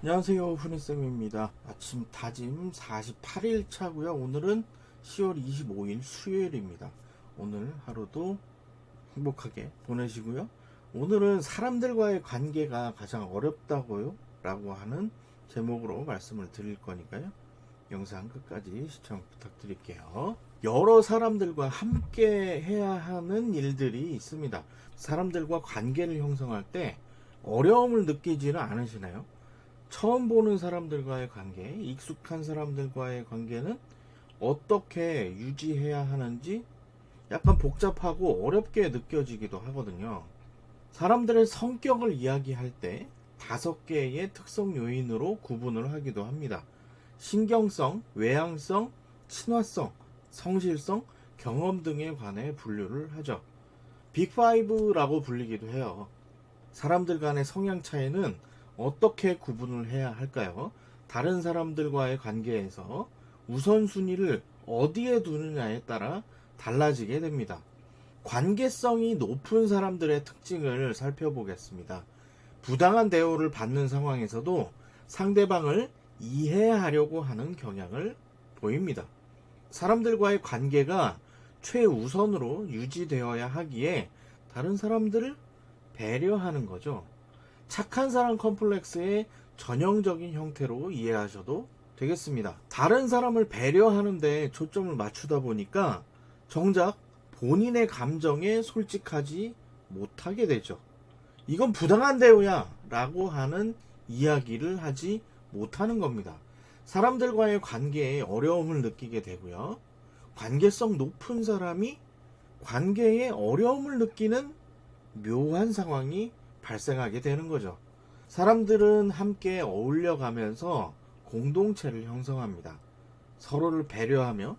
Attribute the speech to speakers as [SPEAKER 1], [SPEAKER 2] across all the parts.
[SPEAKER 1] 안녕하세요 훈이쌤입니다. 아침 다짐 48일 차고요. 오늘은 10월 25일 수요일입니다. 오늘 하루도 행복하게 보내시고요. 오늘은 사람들과의 관계가 가장 어렵다고요? 라고 하는 제목으로 말씀을 드릴 거니까요. 영상 끝까지 시청 부탁드릴게요. 여러 사람들과 함께 해야 하는 일들이 있습니다. 사람들과 관계를 형성할 때 어려움을 느끼지는 않으시나요? 처음 보는 사람들과의 관계, 익숙한 사람들과의 관계는 어떻게 유지해야 하는지 약간 복잡하고 어렵게 느껴지기도 하거든요. 사람들의 성격을 이야기할 때 다섯 개의 특성 요인으로 구분을 하기도 합니다. 신경성, 외향성, 친화성, 성실성, 경험 등에 관해 분류를 하죠. 빅5라고 불리기도 해요. 사람들 간의 성향 차이는 어떻게 구분을 해야 할까요? 다른 사람들과의 관계에서 우선순위를 어디에 두느냐에 따라 달라지게 됩니다. 관계성이 높은 사람들의 특징을 살펴보겠습니다. 부당한 대우를 받는 상황에서도 상대방을 이해하려고 하는 경향을 보입니다. 사람들과의 관계가 최우선으로 유지되어야 하기에 다른 사람들을 배려하는 거죠. 착한 사람 컴플렉스의 전형적인 형태로 이해하셔도 되겠습니다. 다른 사람을 배려하는데 초점을 맞추다 보니까 정작 본인의 감정에 솔직하지 못하게 되죠. 이건 부당한 대우야 라고 하는 이야기를 하지 못하는 겁니다. 사람들과의 관계에 어려움을 느끼게 되고요. 관계성 높은 사람이 관계에 어려움을 느끼는 묘한 상황이 발생하게 되는 거죠. 사람들은 함께 어울려 가면서 공동체를 형성합니다. 서로를 배려하며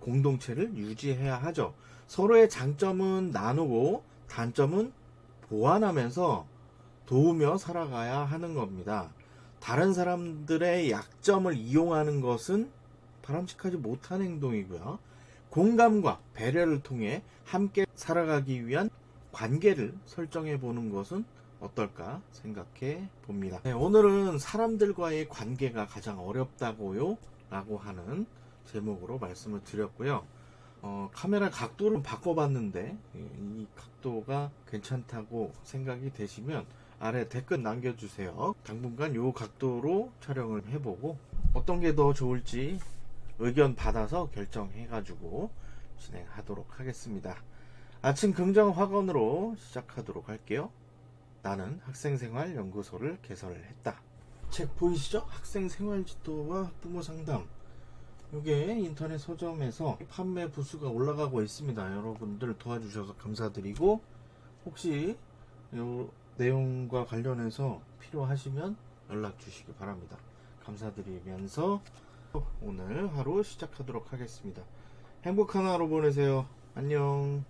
[SPEAKER 1] 공동체를 유지해야 하죠. 서로의 장점은 나누고 단점은 보완하면서 도우며 살아가야 하는 겁니다. 다른 사람들의 약점을 이용하는 것은 바람직하지 못한 행동이고요. 공감과 배려를 통해 함께 살아가기 위한 관계를 설정해 보는 것은 어떨까 생각해 봅니다. 네, 오늘은 사람들과의 관계가 가장 어렵다고요? 라고 하는 제목으로 말씀을 드렸고요. 어, 카메라 각도를 바꿔봤는데 예, 이 각도가 괜찮다고 생각이 되시면 아래 댓글 남겨주세요. 당분간 이 각도로 촬영을 해보고 어떤 게 더 좋을지 의견 받아서 결정해가지고 진행하도록 하겠습니다. 아침 긍정 확언으로 시작하도록 할게요. 나는 학생생활 연구소를 개설했다. 책 보이시죠? 학생생활 지도와 학부모 상담. 이게 인터넷 서점에서 판매 부수가 올라가고 있습니다. 여러분들 도와주셔서 감사드리고 혹시 이 내용과 관련해서 필요하시면 연락 주시기 바랍니다. 감사드리면서 오늘 하루 시작하도록 하겠습니다. 행복한 하루 보내세요. 안녕.